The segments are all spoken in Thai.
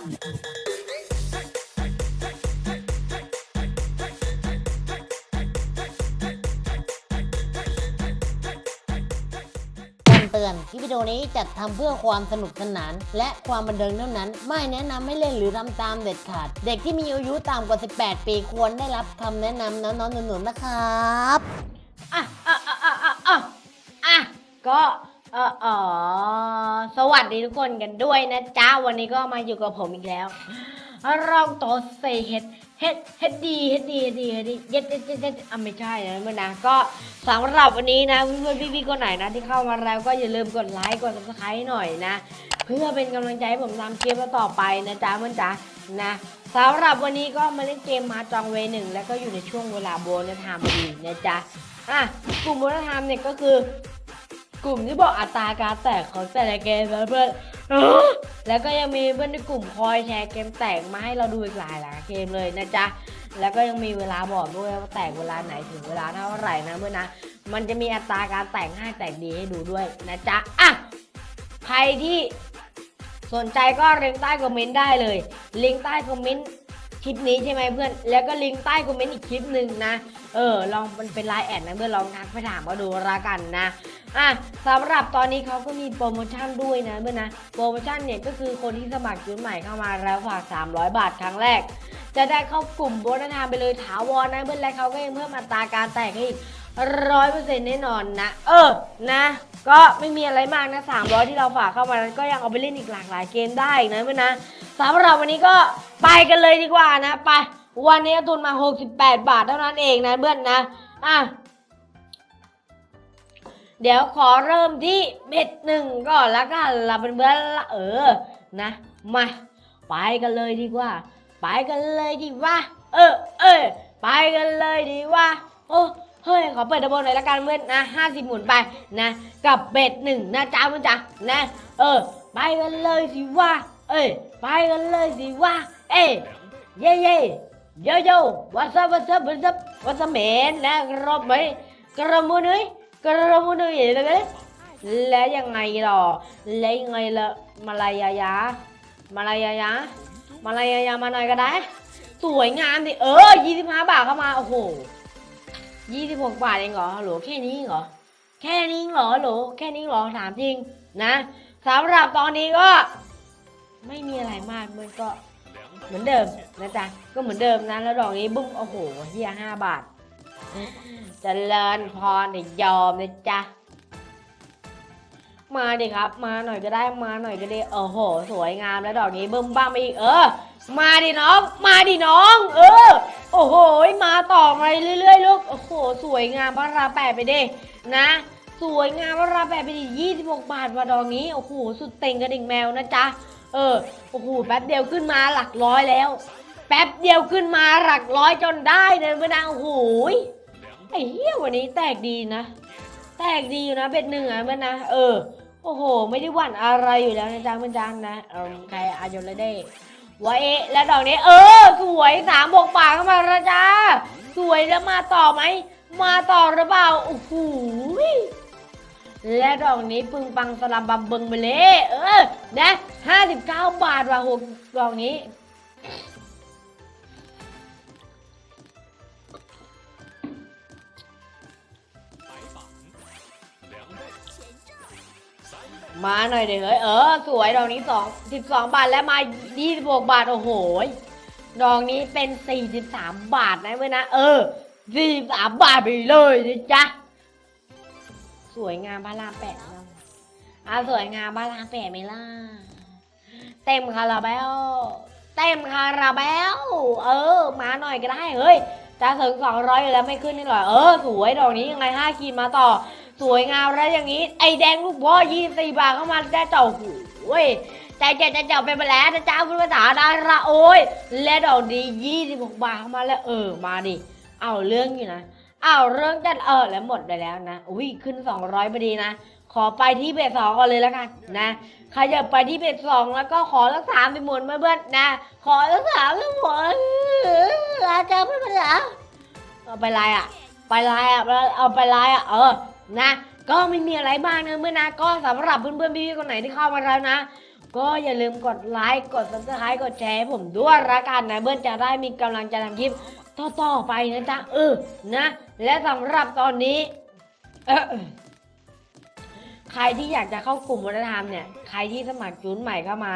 คำเตือนคลิปวิดีโอนี้จัดทำเพื่อความสนุกสนาน และความบันเทิงเท่านั้น ไม่แนะนำให้เล่นหรือทำตามเด็ดขาด เด็กที่มีอายุต่ำกว่า 18 ปีควรได้รับคำแนะนำน้องๆหนูๆนะครับ อะอะอะอะอะอะอะก็ เออเออสวัสดีทุกคนกันด้วยนะจ๊ะวันนี้ก็มาอยู่กับผมอีกแล้วรองโตเซเฮ็ดเฮ็ดเฮดดีเฮ็ดดีเฮ็ดดีเฮ็ดดีเย็ดเย็ดเย็ดเย็ดอะไม่ใช่นะเมื่อนะก็สำหรับวันนี้นะเพื่อนๆพี่ๆคนไหนนะที่เข้ามาแล้วก็อย่าลืมกดไลค์กด subscribe หน่อยนะ เพื่อเป็นกำลังใจให้ผมทำคลิปต่อไปนะจ๊ะเพื่อจ๊ะนะสำหรับวันนี้ก็มาเล่นเกมมาจองเวหนึ่งแล้วก็อยู่ในช่วงเวลาโบนัสไทม์พอดีนะจ๊ะอะกลุ่มโบนัสไทม์เนี่ยก็คือก กลุ่มที่บอกอัตราการแตกของแต่ละเกมนะเพื่อนแล้วก็ยังมีเพื่อนในกลุ่มคอยแชร์เกมแตกมาให้เราดูอีกหลายหลายเกมเลยนะจ๊ะแล้วก็ยังมีเวลาบอกด้วยว่าแตกเวลาไหนถึงเวลาเท่าไหร่นะเพื่อนนะ มันจะมีอัตราการแตกง่ายแตกดีให้ดูด้วยนะจ๊ะอะใครที่สนใจก็ลิงก์ใต้คอมเมนต์ได้เลย ลิงก์ใต้คอมเมนต์คลิปนี้ใช่ไหมเพื่อน แล้วก็ลิงก์ใต้คอมเมนต์อีกคลิปหนึ่งนะ เออ ลองมันเป็นไลน์แอดนะเพื่อนลองทักไปถามมาดูละกันนะ อะสำหรับตอนนี้เขาก็มีโปรโมชั่นด้วยนะเพื่อนนะ โปรโมชั่นเนี่ยก็คือคนที่สมัครชุดใหม่เข้ามาแล้วฝาก 300 บาทครั้งแรก จะได้เข้ากลุ่มโบนัสทม์ไปเลยถาวรนะเพื่อนและเขาก็ยังเพิ่มอัตราการแตกให้อีกร้อยเปอร์เซ็นต์แน่นอนนะ เออนะ ก็ไม่มีอะไรมากนะ300 ที่เราฝากเข้ามานั้นก็ยังเอาไปเล่นอีกหลากหลายเกมได้อีกนะเพื่อนนะสำหรับวันนี้ก็ไปกันเลยดีกว่านะไปวันนี้ทุนมา 68 บาทเท่านั้นเองนะเพื่อนนะอะ เดี๋ยวขอเริ่มที่เบ็ดหนึ่งก่อนแล้วกันละเป็นเพื่อละเออนะมาไปกันเลยดีกว่า ไปกันเลยดีว่า เออเออไปกันเลยดีว่า โอ้เฮ้ยขอเปิดดับเบิลหน่อยละกันเพื่อนนะห้าสิบหมุนไปนะ กับเบ็ดหนึ่งนะจ้าเพื่อนจ้านะ เออ ไปกันเลยสิว่า เอ้ยไปกันเลยสิว่า เอ้ยเย่เย่โยโย่วัสวัสวัสวัสเมนนะกระบไหมกระมุนย กระมุนยเลยแล้วยังไงหรอ แล้วยังไงละมาลายายามาลายายามาลายายามาหน่อยก็ได้ สวยงามดิเออยี่สิบห้าบาทเข้ามา โอ้โหยี่สิบหกบาทเองเหรอฮัลโหลแค่นี้เหรอ แค่นี้เหรอฮัลโหลแค่นี้เหรอถามจริงนะสำหรับตอนนี้ก็ไม่มีอะไรมากมันก็เหมือนเดิมนะจ๊ะก็เหมือนเดิมนะแล้วดอกนี้บุ้งโอ้โหเฮียห้าบาท เจริญพรเนี่ยยอมนะจ๊ะ มาดิครับ มาหน่อยก็ได้มาหน่อยก็ได้โอ้โห สวยงามแล้วดอกนี้เบึ้มบ้ามไปอีกเออ มาดิน้อง มาดิน้อง เออ โอ้โห มาต่อมาเรื่อยๆลูกโอ้โห สวยงามพระราแปดไปดินะ สวยงามพระราแปดไปดิยี่สิบหกบาทว่ะดอกนี้โอ้โหสุดเต็งกระดิ่งแมวนะจ๊ะเออโอ้โหแป๊บเดียวขึ้นมาหลักร้อยแล้ว แป๊บเดียวขึ้นมาหลักร้อยจนได้เนี่ยเมื่อนางโอ้โห ไอ้เหี้ยวันนี้แตกดีนะ แตกดีอยู่นะเป็ดหนึ่งอะเมื่อนะเออโอ้โห ไม่ได้หวั่นอะไรอยู่แล้วนะจ๊ะเพื่อนจังนะเออใครอายุเลยได้วะเอะแล้วดอกนี้ เออ สวยสามบวกปากเข้ามาและจ้าสวยแล้วมาต่อไหม มาต่อหรือเปล่าโอ้โหและดอกนี้ปึงปังสลัมบัมเบิงไปเลย เออนะห้าสิบเก้าบาทว่ะหกดอกนี้ มาหน่อยเดี๋ยวเฮ้ยเออ สวยดอกนี้สองสิบสองบาทแล้วมายี่สิบหกบาท โอ้โหดอกนี้เป็นสี่สิบสามบาทนะเว้ยนะ เออสี่สามบาทไปเลยนะจ๊ะ สวยงามพระรามแปดเนาะอะสวยงามพระรามแปดไหมล่ะ เต็มคาราเบลเต็มคาราเบลเออ มาหน่อยก็ได้เฮ้ยจะถึงสองร้อยอยู่แล้วไม่ขึ้นนี่หรอเออ สวยดอกนี้ยังไงห้าขีดมาต่อ สวยงามแล้วอย่างนี้ ไอแดงลูกพ่อยี่สี่บาทเข้ามาได้เจ้าหูเว้ยใจเจ็ดใจเจ้าไปไปแล้วนะจ้าพูดภาษาดาราโอ้ย และดอกดียี่สิบหกบาทเข้ามาแล้วเออมาดิเอาเรื่องอยู่นะเอาเรื่องจัดเออแล้วหมดไปแล้วนะอุ้ยขึ้นสองร้อยพอดีนะขอไปที่เบสสองก่อนเลยแล้วกันนะใครอยากไปที่เบสสองแล้วก็ขอสักสามไปหมุนมาเพื่อนนะ ขอสักสามไปหมุนอาจารย์ไม่เป็นไรเอาไปลายอะ ไปลายอะเอาไปลายอะเออ นะ ก็ไม่มีอะไรมากนะเมื่อนะก็สำหรับเพื่อนๆพี่ๆคนไหนที่เข้ามาแล้วนะ ก็อย่าลืมกดไลค์กด subscribe กดแชร์ให้ผมด้วยละกันนะเพื่อนจะได้มีกำลังใจทำคลิปต่อๆไปนะจ๊ะเออนะ และสำหรับตอนนี้เออใครที่อยากจะเข้ากลุ่มวัฒนธรรมเนี่ย ใครที่สมัครจูนใหม่เข้ามา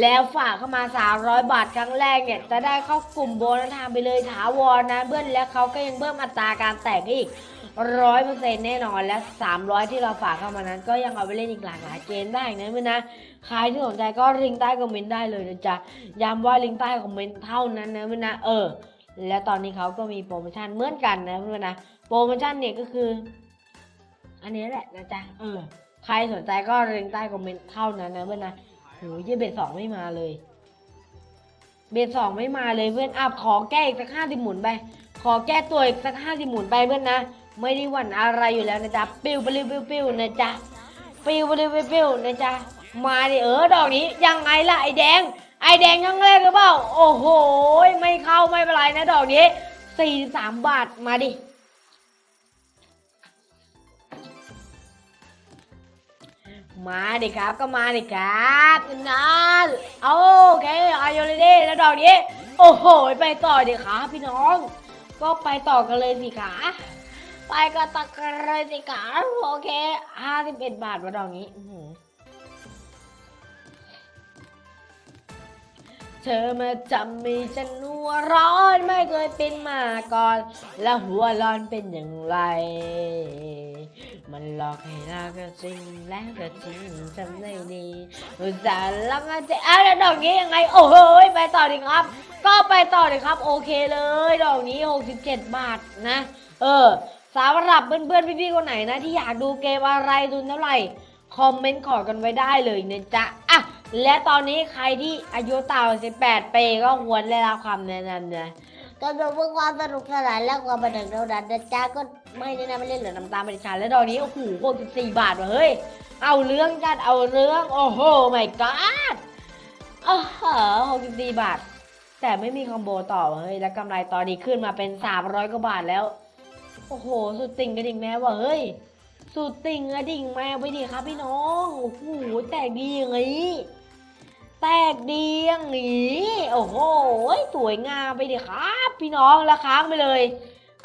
แล้วฝากเข้ามา 300 บาทครั้งแรกเนี่ย จะได้เข้ากลุ่มโบนัสไทม์ไปเลยถาวรนะเพื่อนแล้วเขาก็ยังเพิ่มอัตราการแตกอีก ร้อยเปอร์เซ็นต์แน่นอนและ 300 ที่เราฝากเข้ามานั้น ก็ยังเอาไปเล่นอีกหลากหลายเกมได้นะเพื่อนนะใครที่สนใจก็ลิงก์ใต้คอมเมนต์ได้เลยนะจ๊ะย้ำว่าลิงก์ใต้คอมเมนต์เท่านั้นนะเพื่อนนะเออ แล้วตอนนี้เขาก็มีโปรโมชั่นเหมือนกันนะเพื่อนนะโปรโมชั่นเนี่ยก็คือ อันนี้แหละนะจ๊ะเออใครสนใจก็ลิงก์ใต้คอมเมนต์เท่านั้นนะเพื่อนนะโหยี่เบสสองไม่มาเลยเบสสองไม่มาเลยเพื่อนอะขอแก้อีกสักห้าสิบหมุนไป ขอแก้ตัวอีกสักห้าสิบหมุนไปเพื่อนนะ ไม่ได้หวั่นอะไรอยู่แล้วนะจ๊ะปิ้วปิ้วปิ้วปิ้วนะจ๊ะปิ้วปิ้วปิ้วปิ้วนะจ๊ะมาดิเออดอกนี้ยังไงล่ะไอแดง ไอแดงยังแรกหรือเปล่าโอ้โหไม่เข้าไม่เป็นไรนะดอกนี้สี่สามบาทมาดิมาดิครับก็มาดิครับนะโอเคอายุเลยดิแล้วดอกนี้ โอ้โห ไปต่อดิครับพี่น้อง ก็ไปต่อกันเลยสิขา ไปกันต่อกันเลยสิขาโอเคห้าสิบเอ็ดบาทมาดอกนี้เธอมาจำมีฉันหัวร้อนไม่เคยเป็นมาก่อน แล้วหัวร้อนเป็นอย่างไร มันหลอกให้เราก็จริงแล้วก็จริงจำได้ดีอุตส่าห์ลังจจะอ้าแล้วดอกนี้ยังไง โอ้โหไปต่อดีครับ ก็ไปต่อเลยครับ โอเคเลย ดอกนี้ 67 บาทนะ เออ สำหรับเพื่อนๆพี่ๆคนไหนนะ ที่อยากดูเกมอะไรทุนเท่าไหร่คอมเมนต์ขอกันไว้ได้เลยนะจ๊ะอะและตอนนี้ใครที่อายุต่ำกว่า18ปีก็ควรได้รับความแนะนำนะก็ดูเพื่อความสนุกสนานและความบันเทิงเท่านั้นนะจ๊ะก็ไม่แนะนำไม่เล่นเหลือน้ำตาลบริการและดอกนี้โอ้โห64บาทว่ะเฮ้ยเอาเรื่องจัดเอาเรื่องโอ้โหไม่ก็ดอ้าว64บาท แต่ไม่มีคอมโบต่อว่ะเฮ้ยแล้วกำไรตอนนี้ขึ้นมาเป็น300กว่าบาทแล้ว โอ้โห สุดติ่งกระดิ่งแมวว่ะเฮ้ย สุดติ่งกระดิ่งแมวไปดิครับพี่น้อง โอ้โห แตกดีอย่างนี้แตกดีอย่างนี้ โอ้โห สวยงามไปดิครับ พี่น้องแล้วค้างไปเลย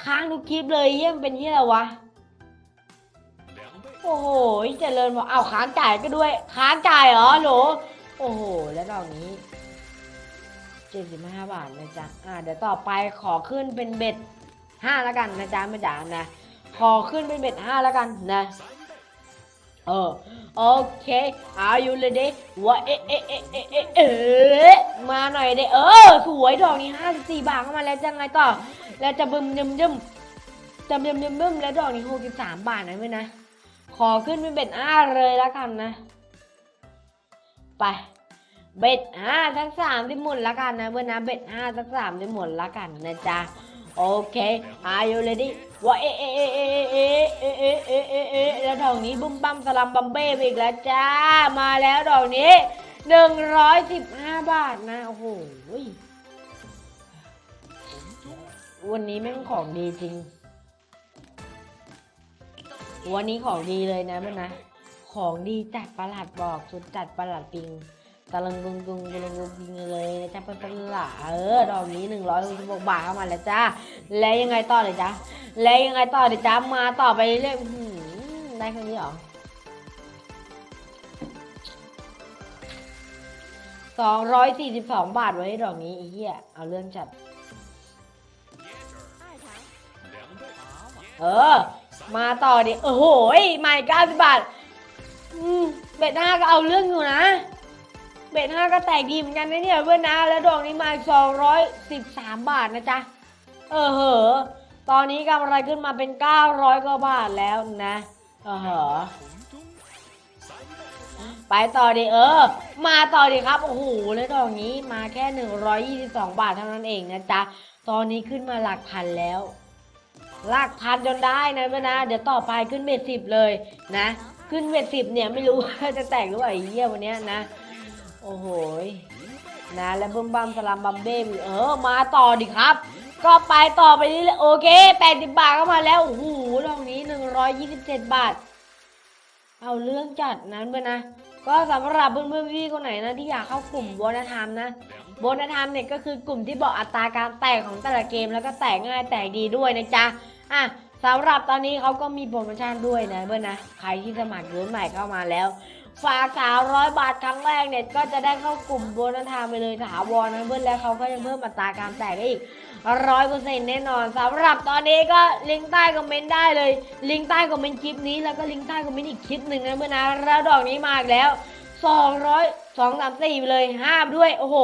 ค้างทุกคลิปเลยเยี่ยมเป็นที่อะไรวะ โอ้โหเจริญบอกเอาค้างจ่ายก็ด้วย ค้างจ่ายเหรอโหล โอ้โห แล้วดอกนี้เจ็ดสิบห้าบาทนะจ๊ะอ่า เดี๋ยวต่อไปขอขึ้นเป็นเบ็ด ห้าแล้วกันนะจ๊ะไม่จ๋านะขอขึ้นเป็นเบ็ดห้าแล้วกันนะเออโอเค Are you ready ว่าเอ๊ะเอ๊ะเอ๊ะเอ๊ะเอ๊ะเอมาหน่อยเด้เออสวยดอกนี้ห้าสิบสี่บาทเข้ามาแล้วจะไงต่อ แล้วจะบึมยึมยึมจำยึมยึมยึมแล้วดอกนี้หกสิบสามบาทนะเว้ยนะขอขึ้นเป็นเบ็ดห้าเลยแล้วกันนะ ไปเบ็ดห้าทั้งสามที่หมุนแล้วกันนะเพื่อนนะเบ็ดห้าทั้งสามที่หมุนแล้วกันนะจ๊ะ โอเค Are you ready ว่าเอ๊ะเอ๊ะเอ๊ะเอ๊ะเอ๊ะเอ๊ะเอ๊ะเอ๊ะเอ๊ะเอ๊ะแล้วดอกนี้บุ้มบั้มสลัมบัมเบ้ไปอีกแล้วจ้า มาแล้วดอกนี้หนึ่งร้อยสิบห้าบาทนะ โอ้โหวันนี้แม่งของดีจริง วันนี้ของดีเลยนะมันนะ ของดีจัดประหลัดบอกสุดจัดประหลัดปิง ตะลึงกุงกุงตะลึงกุงกิงเลยนะจ๊ะเป็นประหลาเออดอกนี้หนึ่งร้อยหกสิบหกบาทเข้ามาแล้วจ้าแล้วยังไงต่อเลยจ๊ะแล้วยังไงต่อเลยจ๊ะมาต่อไปเรื่อยได้แค่นี้หรอสองร้อยสี่สิบสองบาทไว้ดอกนี้อ้เหี้ยเอาเรื่องจัด เออ มาต่อดิโอ้โหใหม่เก้าสิบบาท อืมเบ็ดหน้าก็เอาเรื่องอยู่นะ เบ็ดห้าก็แตกดีเหมือนกันนะเนี่ยเพื่อนนะ แล้วดอกนี้มาสองร้อยสิบสามบาทนะจ๊ะ เออเหอะตอนนี้กำไรขึ้นมาเป็นเก้าร้อยกว่าบาทแล้วนะ เออเหอะไปต่อดิเออ มาต่อดิครับ โอ้โหแล้วดอกนี้มาแค่หนึ่งร้อยยี่สิบสองบาทเท่านั้นเองนะจ๊ะ ตอนนี้ขึ้นมาหลักพันแล้ว หลักพันจนได้นะเพื่อนนะ เดี๋ยวต่อไปขึ้นเบ็ดสิบเลยนะ ขึ้นเบ็ดสิบเนี่ยไม่รู้ว่าจะแตกหรือเปล่าเหี้ยวันเนี้ยนะ โอ้โหนะแล้วบึ้มบัมสลัมบัมเบ้เออมาต่อดิครับ ก็ไปต่อไปนี่เลยโอเคแปดสิบบาทเข้ามาแล้วโอ้โหดอกนี้หนึ่งร้อยยี่สิบเจ็ดบาท เอาเรื่องจัดนั้นเพื่อนนะก็สำหรับเพื่อนๆพี่คนไหนนะที่อยากเข้ากลุ่มโบนัสไทม์นะโบนัสไทม์เนี่ยก็คือกลุ่มที่บอกอัตราการแตกของแต่ละเกมแล้วก็แตกง่ายแตกดีด้วยนะจ๊ะอะสำหรับตอนนี้เขาก็มีโปรโมชั่นด้วยนะเพื่อนนะใครที่สมัครรุ่นใหม่เข้ามาแล้ว ฝากสาวร้อยบาทครั้งแรกเนี่ยก็จะได้เข้ากลุ่มโบนัสทม์ไปเลยถาวรนะเพื่อนแล้วเขาก็ยังเพิ่มอัตราการแตกได้อีกร้อยเปอร์เซ็นต์แน่นอนสำหรับตอนนี้ก็ลิงก์ใต้คอมเมนต์ได้เลย ลิงก์ใต้คอมเมนต์คลิปนี้แล้วก็ลิงก์ใต้คอมเมนต์อีกคลิปหนึ่งนะเพื่อนนะแล้วดอกนี้มาอีกแล้วสองร้อยสองสามสี่ไปเลยห้าด้วย โอ้โห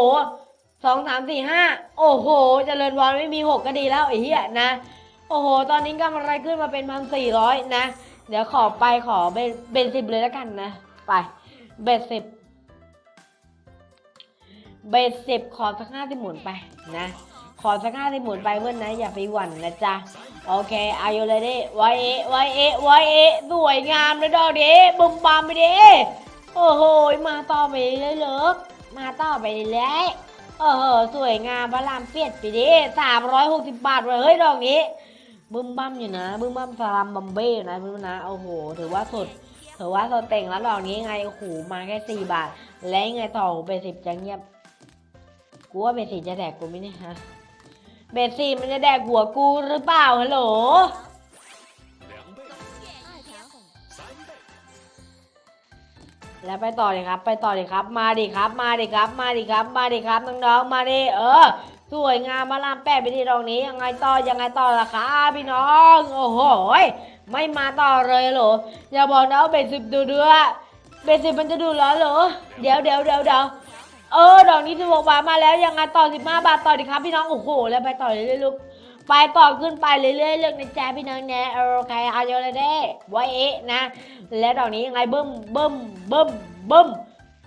สองสามสี่ห้าโอ้โหเจริญวรไม่มีหกก็ดีแล้วไอ้เหี้ยนะ โอ้โห ตอนนี้กำไรขึ้นมาเป็นพันสี่ร้อยนะ เดี๋ยวขอไปขอเป็นเป็นสิบเลยแล้วกันนะ ไปเบ็ดสิบเบ็ดสิบขอสักห้าที่หมุนไปนะ ขอสักห้าที่หมุนไปเพื่อนนะอย่าไปหวั่นนะจ๊ะโอเคอายุเลยดิไว้เอะไว้เอะไว้เอะสวยงามเลยดอกเด้บุมบามไปดิโอ้โหมาต่อไปเลยเลิกมาต่อไปเลยโอ้โหสวยงามพระรามเปียดไปดิสามร้อยหกสิบบาทเลยเฮ้ยดอกนี้บึ้มบั้มอยู่นะบึ้มบั้มสลัมบัมเบ้นะเพื่อนนะโอ้โหถือว่าสุด ถือว่าสเต็งแล้วดอกนี้ไงโอ้โหมาแค่สี่บาท และยังไงต่อเบสิบจะเงียบกูว่าเบสิจะแดกกูไหมเนี่ยฮะเบสิมันจะแดกหัวกูหรือเปล่าฮัลโหลแล้วไปต่อเลยครับ ไปต่อเลยครับ มาดิครับ มาดิครับ มาดิครับ มาดิครับน้องๆ มาดิเออ สวยงามมาลามแปะไปที่ตรงนี้ยังไงต่อยังไงต่อล่ะครับพี่น้อง โอ้โห ไม่มาต่อเลยเหรอ อย่าบอกนะว่าเบสิบดูเดือเบสิบมันจะดูแล้วเหรอ เดี๋ยวเดี๋ยวเดี๋ยวเดี๋ยวเออ ดอกนี้สิบหกบาทมาแล้วยังไงต่อสิบห้าบาทต่อดิครับพี่น้อง โอ้โห แล้วไปต่อเรื่อยๆลูก ไปต่อขึ้นไปเรื่อยๆเลือกในแจพี่น้องแน่โอเคเอาเยอะเลยเด้ไว้เอ๊ะนะ และดอกนี้ยังไงบึ้มบึ้มบึ้มบึ้ม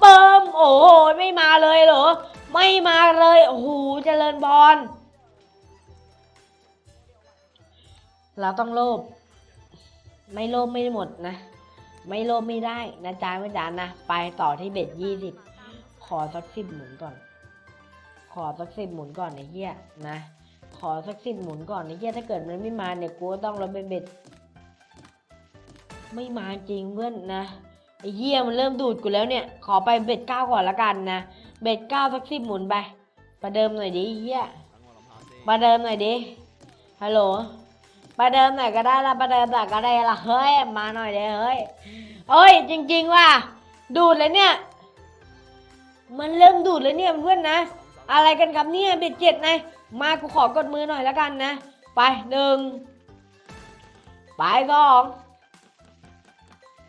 บึ้มโอ้โหไม่มาเลยเหรอ ไม่มาเลย โอ้โห เจริญบอลเราต้องโลภ ไม่โลภไม่หมดนะ ไม่โลภไม่ได้นะจ๊ะไม่จ๋านะ ไปต่อที่เบ็ดยี่สิบขอสักสิบหมุนก่อน ขอสักสิบหมุนก่อนไอ้เหี้ยนะ ขอสักสิบหมุนก่อนไอ้เหี้ยถ้าเกิดมันไม่มาเนี่ยกูต้องลดเป็นเบ็ด ไม่มาจริงเพื่อนนะไอ้เหี้ยมันเริ่มดูดกูแล้วเนี่ย ขอไปเบ็ดเก้าก่อนละกันนะ เบ็ดเก้าสักสิบหมุนไป ประเดิมหน่อยดิไอ้เหี้ยประเดิมหน่อยดิ ฮัลโหล ประเดิมหน่อยก็ได้ละประเดิมหน่อยก็ได้ละเฮ้ยมาหน่อยเด้เฮ้ยเอ้ย จริง ๆ ว่ะดูดเลยเนี่ย มันเริ่มดูดเลยเนี่ยเพื่อนนะ อะไรกันครับเนี่ยเบ็ดเจ็ดนะมากูขอกดมือหน่อยแล้วกันนะ ไปหนึ่งไปสอง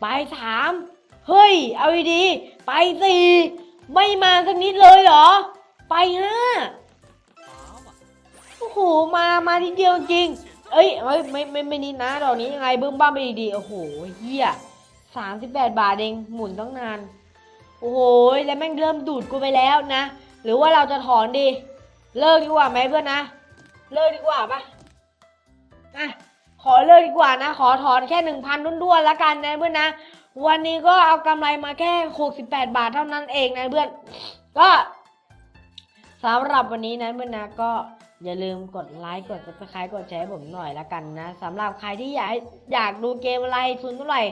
ไปสามเฮ้ย เอาดีๆไปสี่ไม่มาสักนิดเลยเหรอ ไปห้าโอ้โหมามาทีเดียวจริง เอ้ยเอ้ยไม่ไม่ไม่นิดนะดอกนี้ยังไงเบิ้มบ้ามไปดีๆโอ้โหเฮียสามสิบแปดบาทเองหมุนตั้งนาน โอ้โหแล้วแม่งเริ่มดูดกูไปแล้วนะ หรือว่าเราจะถอนดี เลิกดีกว่าไหมเพื่อนนะ เลิกดีกว่าปะอะขอเลิกดีกว่านะ ขอถอนแค่หนึ่งพันด้วนๆล้วกันนะเพื่อนนะ วันนี้ก็เอากำไรมาแค่หกสิบแปดบาทเท่านั้นเองนะเพื่อน ก็สำหรับวันนี้นะเพื่อนนะก็ อย่าลืมกดไลค์กด subscribe กดแชร์ผมหน่อยละกันนะสำหรับใครที่อยากอยากดูเกมอะไรทุนเท่าไหร่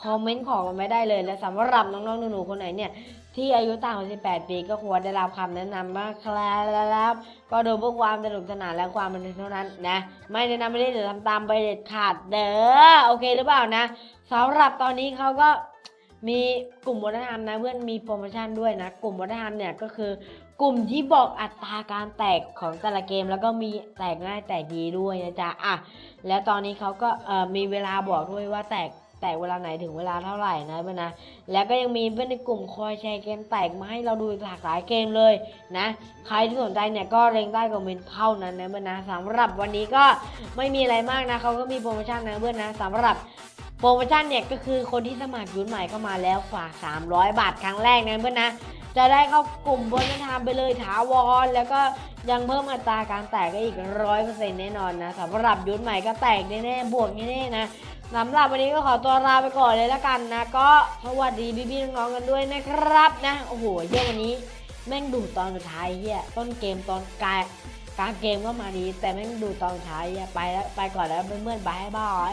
คอมเมนต์ของมันไม่ได้เลย และสำหรับน้องๆหนูๆคนไหนเนี่ย ที่อายุต่ำกว่า18 ปีก็ควรได้รับคำแนะนำมากครับก็ดูเพื่อความสนุกสนานและความบันเทิงเท่านั้นนะ ไม่แนะนำไม่ได้หรือทำตามไปเด็ดขาดเด้อโอเคหรือเปล่านะสำหรับตอนนี้เขาก็ มีกลุ่มวัฒนธรรมนะเพื่อนมีโปรโมชั่นด้วยนะ กลุ่มวัฒนธรรมเนี่ยก็คือกลุ่มที่บอกอัตราการแตกของแต่ละเกม แล้วก็มีแตกง่ายแตกดีด้วยนะจ๊ะอะแล้วตอนนี้เขาก็มีเวลาบอกด้วยว่าแตกแตกเวลาไหนถึงเวลาเท่าไหร่นะเพื่อนนะ แล้วก็ยังมีเพื่อนในกลุ่มคอยแชร์เกมแตกมาให้เราดูหลากหลายเกมเลยนะ ใครที่สนใจเนี่ยก็เร่งใต้คอมเมนต์เท่านั้นนะเพื่อนนะสำหรับวันนี้ก็ไม่มีอะไรมากนะเขาก็มีโปรโมชั่นนะเพื่อนนะสำหรับ โปรโมชั่นเนี่ยก็คือคนที่สมัครยุนใหม่เข้ามาแล้วฝาก 300 บาทครั้งแรกนะเพื่อนนะ จะได้เข้ากลุ่มบนทามไปเลยถาวร แล้วก็ยังเพิ่มอัตราการแตกได้อีกร้อยเปอร์เซ็นต์แน่นอนนะสำหรับยุนใหม่ก็แตกแน่ๆบวกแน่ๆนะสำหรับวันนี้ก็ขอตัวลาไปก่อนเลยละกันนะ ก็สวัสดีพี่ๆน้องๆกันด้วยนะครับนะโอ้โหเฮียวันนี้แม่งดูตอนสุดท้ายเฮียต้นเกมตอนกลางกลางเกมก็มาดี แต่แม่งดูตอนสุดท้ายเฮียไปแล้วไปก่อนแล้วเพื่อนๆบายบาย